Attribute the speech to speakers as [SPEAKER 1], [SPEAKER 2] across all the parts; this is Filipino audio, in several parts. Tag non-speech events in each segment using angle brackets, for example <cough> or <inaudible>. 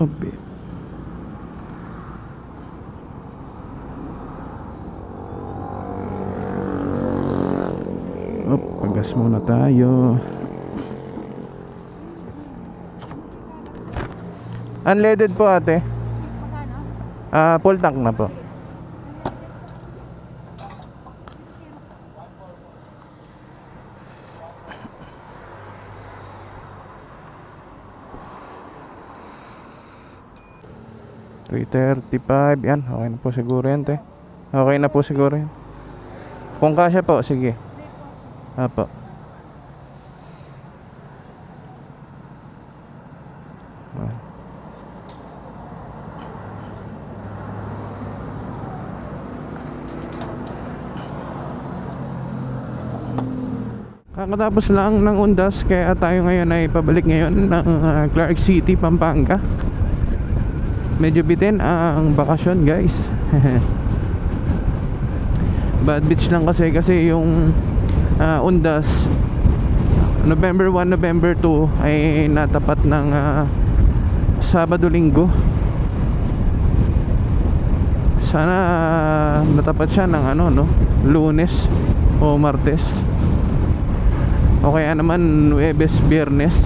[SPEAKER 1] Okay. Op, pagas muna tayo. Unleaded po ate. Ah, full tank na po. Three thirty-five. Yan, okay na po siguro yan, te. Okay na po siguro yan. Kung kasya po, sige. Apo. Kakatapos lang ng undas kaya tayo ngayon ay pabalik ngayon ng ah, Clark City, Pampanga. Medyo bitin ang bakasyon guys. <laughs> Bad beach lang kasi kasi yung ah, undas November 1, November 2 ay natapat ng ah, Sabado Linggo. Sana ah, natapat siya ng ano no, Lunes o Martes. O kaya naman Webes, Biyernes.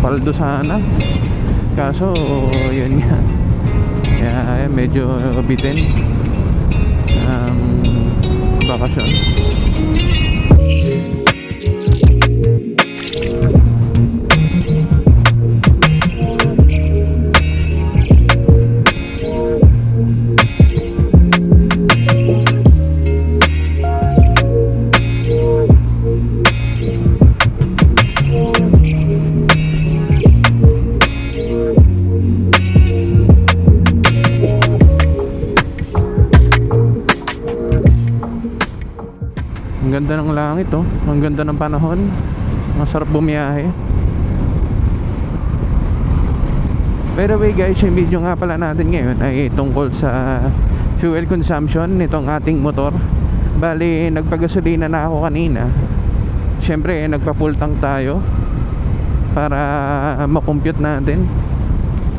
[SPEAKER 1] Paldo sana. Kaso yun nga. Kaya medyo bitin ang bakasyon. Ang ganda ng panahon. Masarap bumiyahe. By the way guys, yung video nga pala natin ngayon ay tungkol sa fuel consumption nitong ating motor. Bali, nagpagasolina na ako kanina. Siyempre, nagpa-full tank tayo para makompute natin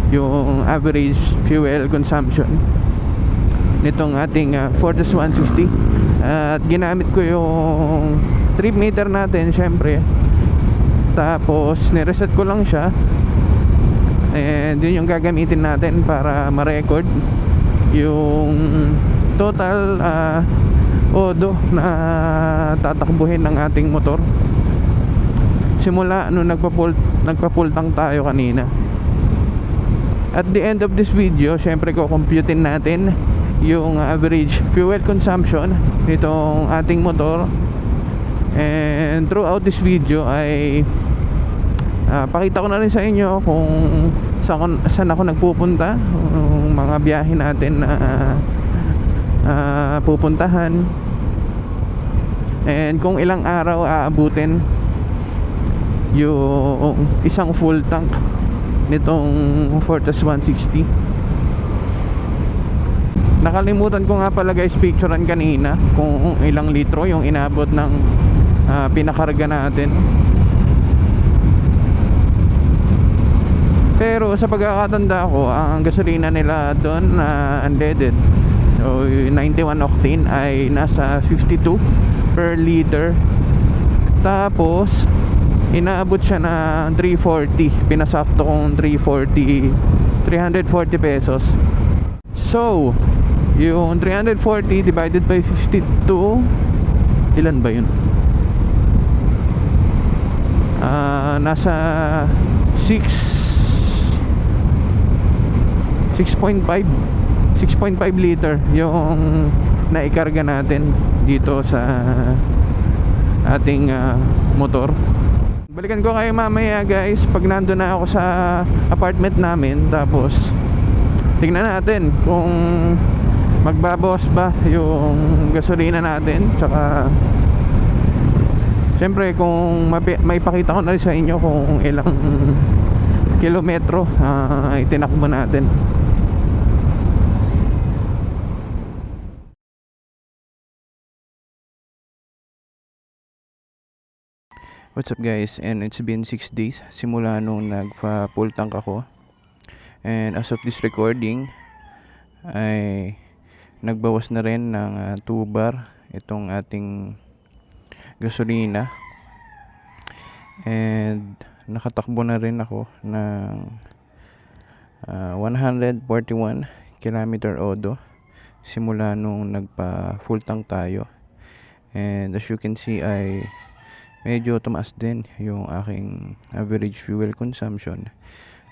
[SPEAKER 1] yung average fuel consumption nitong ating uh, Fortis 160 at ginamit ko yung trip meter natin syempre. Tapos nireset ko lang siya. And yun yung gagamitin natin para ma-record yung total uh, odo na tatakbuhin ng ating motor. Simula nung nagpa-full, nagpa-full tayo kanina. At the end of this video syempre ko computein natin yung average fuel consumption nitong ating motor and throughout this video ay ah, pakita ko na rin sa inyo kung saan, saan ako nagpupunta yung mga biyahe natin na ah, pupuntahan. And kung ilang araw aabutin yung isang full tank nitong Fortis 160 Nakalimutan ko nga pala guys picturean kanina kung ilang litro yung inabot ng ah, pinakarga natin. Pero sa pagkakatanda ko, ang gasolina nila doon na unleaded o 91 octane ay nasa 52 per liter. Tapos inaabot siya na 340. Pinasakto kong 340 340 pesos. So, yung 340 divided by 52 ilan ba yun? Ah, nasa 6 6.5 6.5 liter yung naikarga natin dito sa ating ah, motor. Balikan ko kayo mamaya guys pag nandun na ako sa apartment namin. Tapos tingnan natin kung magbabawas ba yung gasolina natin tsaka Siyempre kung mapi- may pakita ko na rin sa inyo kung ilang <laughs> kilometro ah, itinakbo natin. What's up guys? And it's been 6 days simula nung nagpa full tank ako. And as of this recording, ay nagbawas na rin ng 2 bar itong ating gasolina. And nakatakbo na rin ako ng ah, 141 kilometer odo simula nung nagpa full tank tayo. And as you can see ay medyo tumaas din yung aking average fuel consumption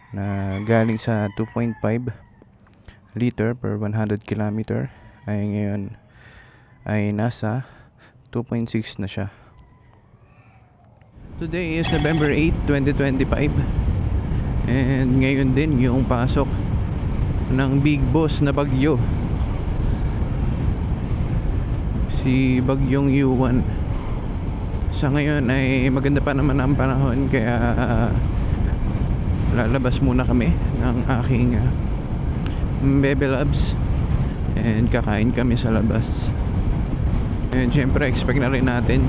[SPEAKER 1] na galing sa 2.5 liter per 100 kilometer ay ngayon ay nasa 2.6 na siya. Today is November 8, 2025 and ngayon din yung pasok ng big boss na bagyo. Si bagyong U1 sa ngayon ay maganda pa naman ang panahon kaya lalabas muna kami ng aking uh, Bebe Labs. And kakain kami sa labas and syempre expect na rin natin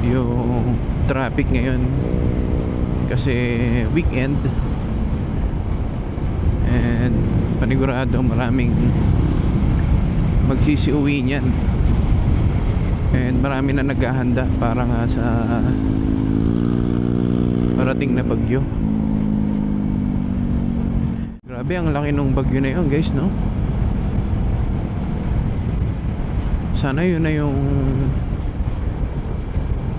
[SPEAKER 1] yung traffic ngayon. Kasi weekend. And panigurado maraming magsisiuwi niyan. And marami na naghahanda para nga sa parating na bagyo. Grabe ang laki ng bagyo na yun guys no sana yun na yung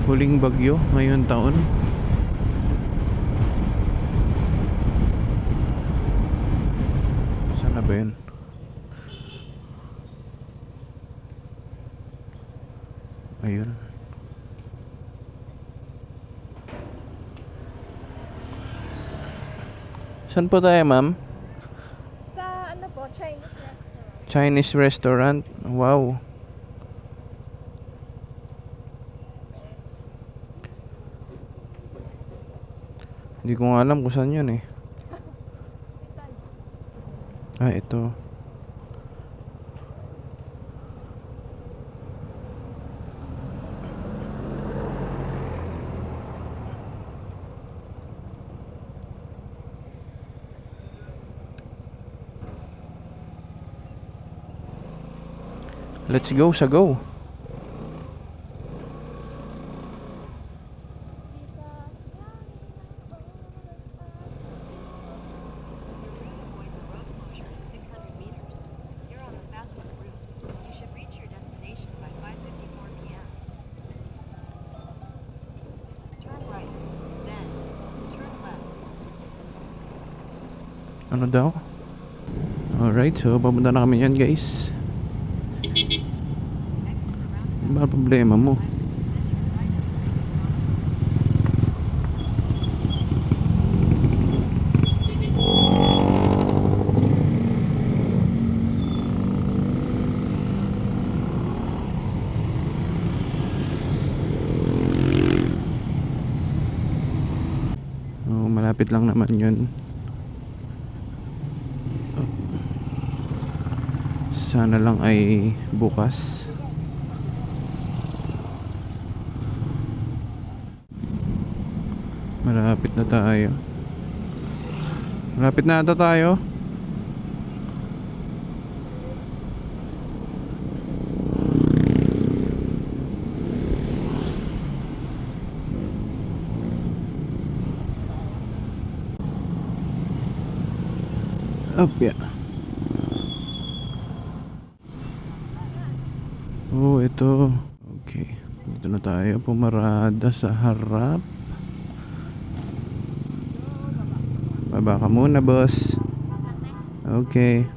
[SPEAKER 1] huling bagyo ngayon taon sana ba yun ayun Saan po tayo, ma'am?
[SPEAKER 2] Sa ano po, Chinese restaurant.
[SPEAKER 1] Chinese restaurant. Wow. Hindi ko nga alam kung saan yun eh. Ah, ito. Let's go sa go. Alright, so papunta na kami yan guys. Ba problema mo? Oh, malapit lang naman yun. Sana lang ay bukas. Malapit na tayo. Malapit na ata tayo. Up, yeah. Oh, ito. Okay. Dito na tayo. Pumarada sa harap. Baba ka muna, boss. Okay.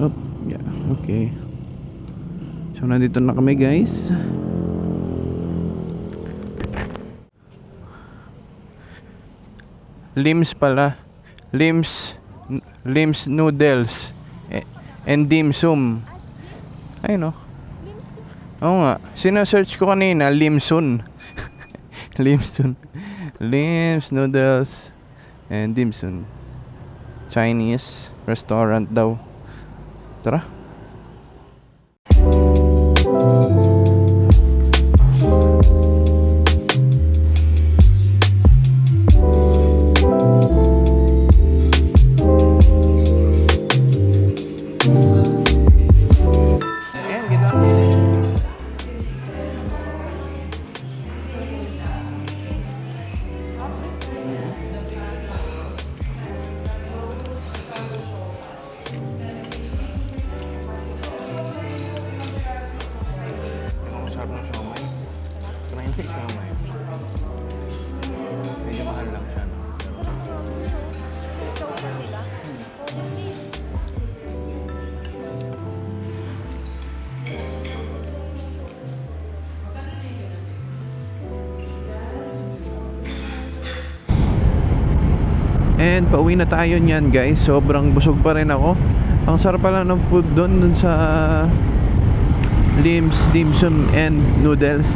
[SPEAKER 1] Up, yeah. Okay. So, nandito na kami, guys. Lims pala. Lims n- Lims noodles eh, and dim sum. Ayun oh. Oo nga. Sino-search ko kanina, Limsun. <laughs> Limsun. Lims noodles and dim sum. Chinese restaurant daw. Tara. And pauwi na tayo niyan guys. Sobrang busog pa rin ako. Ang sarap pala ng food doon dun sa Lims, Dim Sum and Noodles.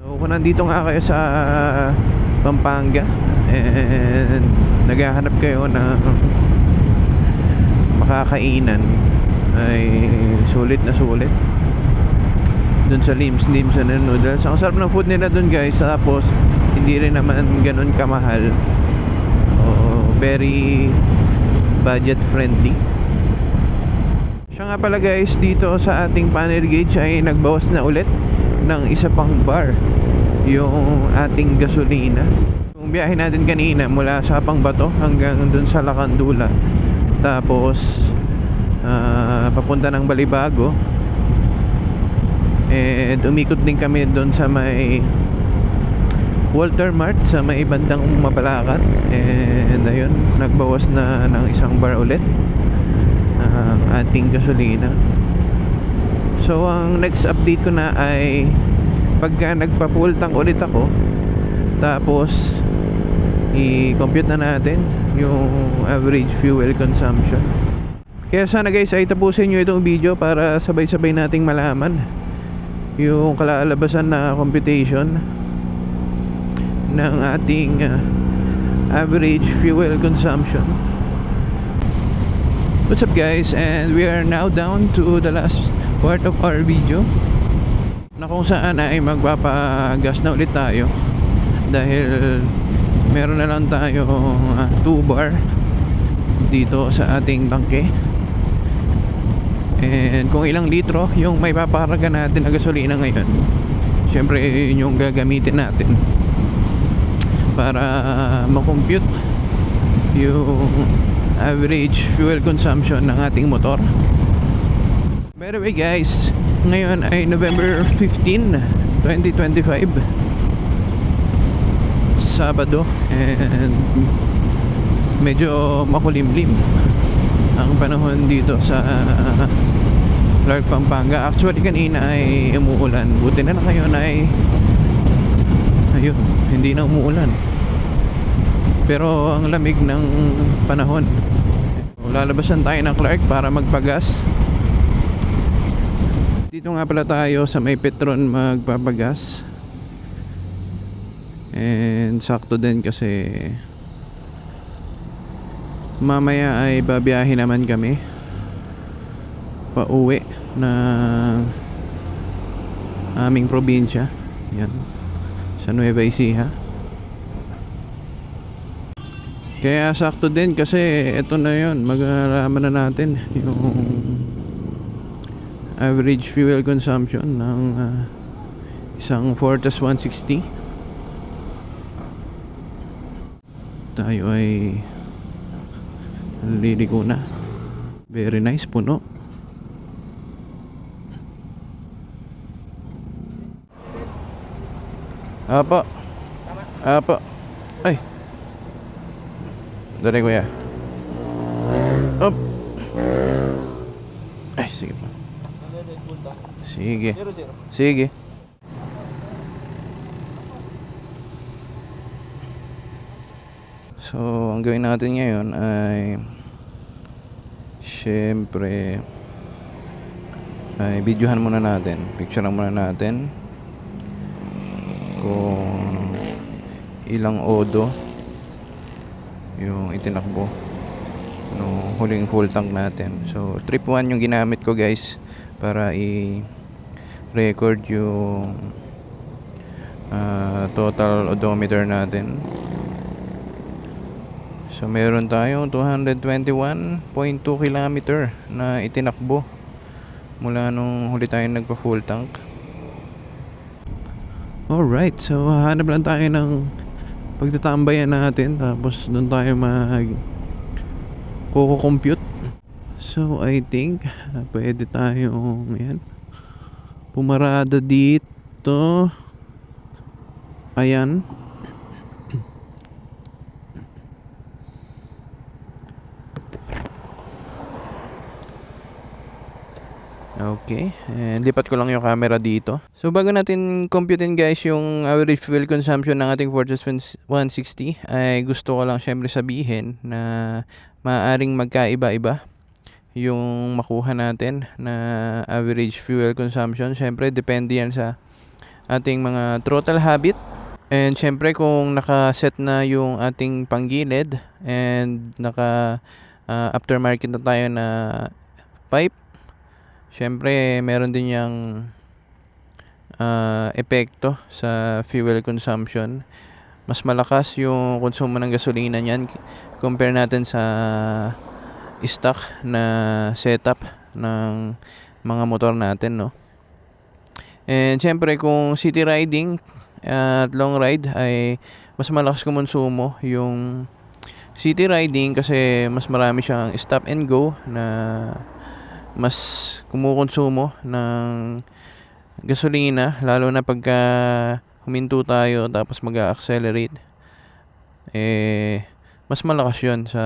[SPEAKER 1] So kung nandito nga kayo sa Pampanga and naghahanap kayo na makakainan ay sulit na sulit dun sa Lims, Lims and Noodles. Ang sarap ng food nila dun guys. Tapos hindi rin naman ganun kamahal. Very budget friendly. Siya nga pala guys, dito sa ating panel gauge ay nagbawas na ulit ng isa pang bar yung ating gasolina. Yung biyahe natin kanina mula sa Pangbato hanggang dun sa Lakandula. Tapos ah, papunta ng Balibago. And umikot din kami dun sa may Walter Mart sa may bandang Mabalacat. And ayun, nagbawas na ng isang bar ulit ang ating gasolina. So ang next update ko na ay pagka nagpa-full tank ulit ako tapos i-compute na natin yung average fuel consumption. Kaya sana guys ay tapusin nyo itong video para sabay-sabay nating malaman yung kalalabasan na computation ng ating uh, average fuel consumption. What's up guys? And we are now down to the last part of our video na kung saan ay magpapagas na ulit tayo dahil meron na lang tayong 2 bar dito sa ating tangke and kung ilang litro yung may papakarga natin na gasolina ngayon syempre yun yung gagamitin natin para makompute yung average fuel consumption ng ating motor. By the way guys, ngayon ay November 15, 2025 Sabado and medyo makulimlim ang panahon dito sa Clark, Pampanga. Actually kanina ay umuulan. Buti na lang ngayon ay ayun, hindi na umuulan. Pero ang lamig ng panahon. Lalabasan tayo ng Clark para magpagas. Dito nga pala tayo sa may Petron magpapagas. And sakto din kasi mamaya ay babiyahin naman kami pauwi na aming probinsya. Yan. Sa Nueva Ecija. Kaya sakto din kasi ito na yon magalaman na natin yung average fuel consumption ng ah, isang Fortas 160 tayo ay liliko na. Very nice puno Apo Apo Ay Dali kuya. Up. Ay, sige pa. Sige. Sige. So, ang gawin natin ngayon ay syempre ay videohan muna natin. Picturean muna natin kung ilang odo yung itinakbo. No huling full tank natin. So trip 1 yung ginamit ko guys para i record yung ah, total odometer natin. So meron tayong 221.2 kilometer na itinakbo mula nung huli tayo nagpa full tank alright so hanap lang tayo ng pagtatambayan natin tapos doon tayo mag kuko-compute so I think pwede tayong yan pumarada dito. Ayan Okay. And lipat ko lang yung camera dito. So bago natin computein guys yung average fuel consumption ng ating Fortress 160 ay gusto ko lang syempre sabihin na maaaring magkaiba-iba yung makuha natin na average fuel consumption. Syempre depende yan sa ating mga throttle habit. And syempre kung naka-set na yung ating panggilid and naka ah, aftermarket na tayo na pipe Siyempre, meron din yung ah, epekto sa fuel consumption. Mas malakas yung konsumo ng gasolina niyan compare natin sa stock na setup ng mga motor natin, no? And siyempre, kung city riding at long ride ay mas malakas kumonsumo yung city riding kasi mas marami siyang stop and go na mas kumukonsumo ng gasolina lalo na pagka huminto tayo tapos mag-accelerate eh mas malakas yon sa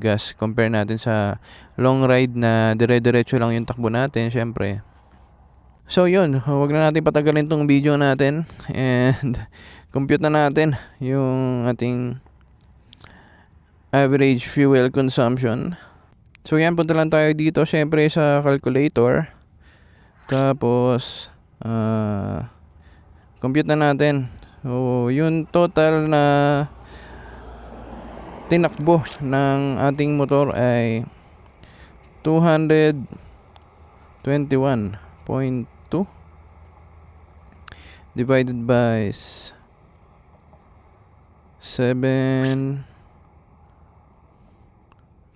[SPEAKER 1] gas compare natin sa long ride na dire-diretso lang yung takbo natin syempre. So yun. Wag na natin patagalin tong video natin and <laughs> compute na natin yung ating average fuel consumption So yan, punta lang tayo dito syempre sa calculator. Tapos, ah compute na natin. So, yung total na tinakbo ng ating motor ay 221.2 divided by s- 7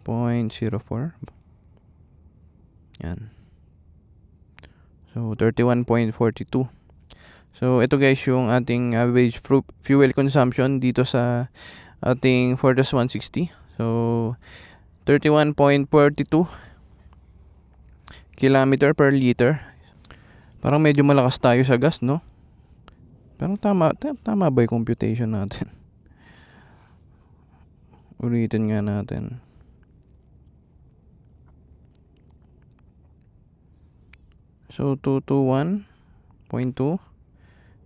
[SPEAKER 1] 0.04 yan. So 31.42 so ito guys yung ating average fuel consumption dito sa ating Fortress 160 so 31.42 kilometer per liter. Parang medyo malakas tayo sa gas no? Parang tama ta- tama ba yung computation natin? <laughs> Ulitin nga natin So 221.2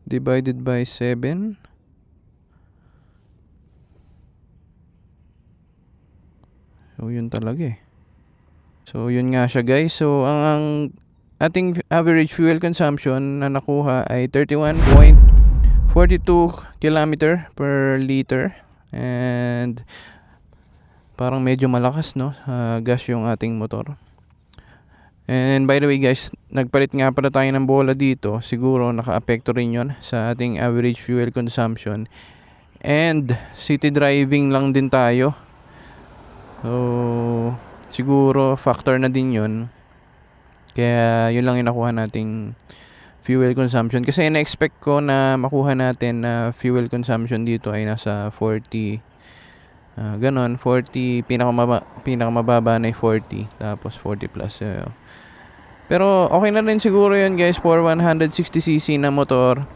[SPEAKER 1] divided by 7 So yun talaga eh. So yun nga siya guys. So ang, ang ating average fuel consumption na nakuha ay 31.42 kilometer per liter and parang medyo malakas no sa gas yung ating motor. And by the way guys, nagpalit nga pala tayo ng bola dito. Siguro naka-apekto rin yon sa ating average fuel consumption. And city driving lang din tayo. So, siguro factor na din yon Kaya yun lang yung nakuha nating fuel consumption. Kasi ina-expect ko na makuha natin na fuel consumption dito ay nasa 40 Ah, ganon, 40, pinakamaba, pinakamababa na ay 40, tapos 40 plus. eh. pero okay na rin siguro yun guys for 160cc na motor.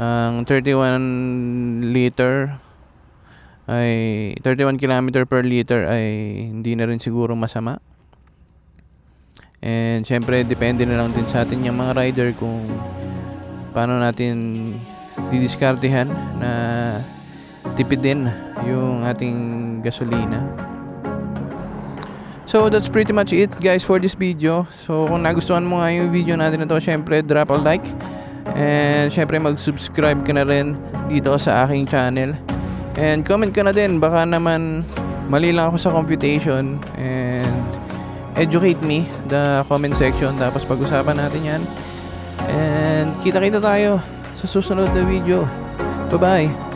[SPEAKER 1] Ang 31 liter ay 31 km per liter ay hindi na rin siguro masama. And syempre depende na lang din sa atin yung mga rider kung paano natin didiskartehan na tipid din yung ating gasolina. So that's pretty much it guys for this video. So kung nagustuhan mo nga yung video natin na to, syempre drop a like. And syempre mag-subscribe ka na rin dito sa aking channel. And comment ka na din, baka naman mali lang ako sa computation. And educate me the comment section. Tapos pag-usapan natin yan. And kita-kita tayo sa susunod na video. Bye-bye!